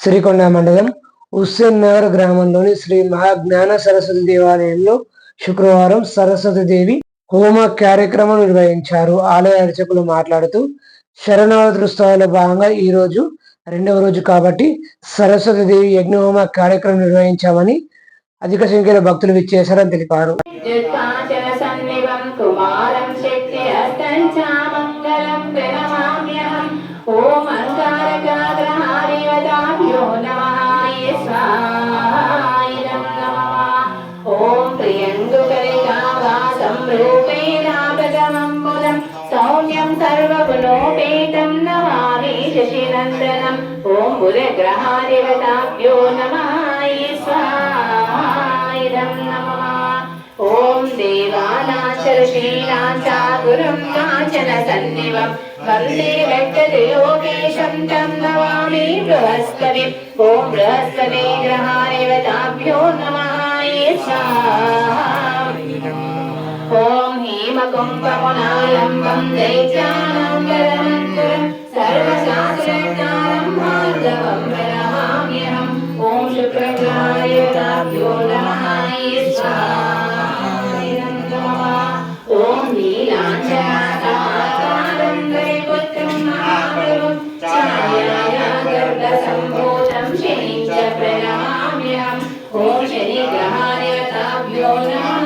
శ్రీకొండ మండలం హుస్సేన్ నగర్ గ్రామంలోని శ్రీ మహాజ్ఞాన సరస్వతి దేవాలయంలో శుక్రవారం సరస్వతి దేవి హోమ కార్యక్రమం నిర్వహించారు. ఆలయ అర్చకులు మాట్లాడుతూ శరణావతి భాగంగా ఈ రోజు రెండవ రోజు కాబట్టి సరస్వతి దేవి యజ్ఞహోమ కార్యక్రమం నిర్వహించామని అధిక సంఖ్యలో భక్తులు విచ్చేశారని తెలిపారు. शशिनन्दनम् ॐ बुधग्रहादेवताभ्यो नमाय स्वाहायं नमः ॐ देवानाचरशीलां चागुरुं काचनसन्निवम् वन्दे वेङ्कटयोगेशं तं नमामि बृहस्पति ॐ बृहस्पते ग्रहादेवताभ्यो नमाय स्वाहा ॐ हेमकुम्भमुनालम्बं दैत्यानां सम्भोजं शनिं च प्रणाम्यहम् ॐ शनिग्रहाय ताभ्यो नमः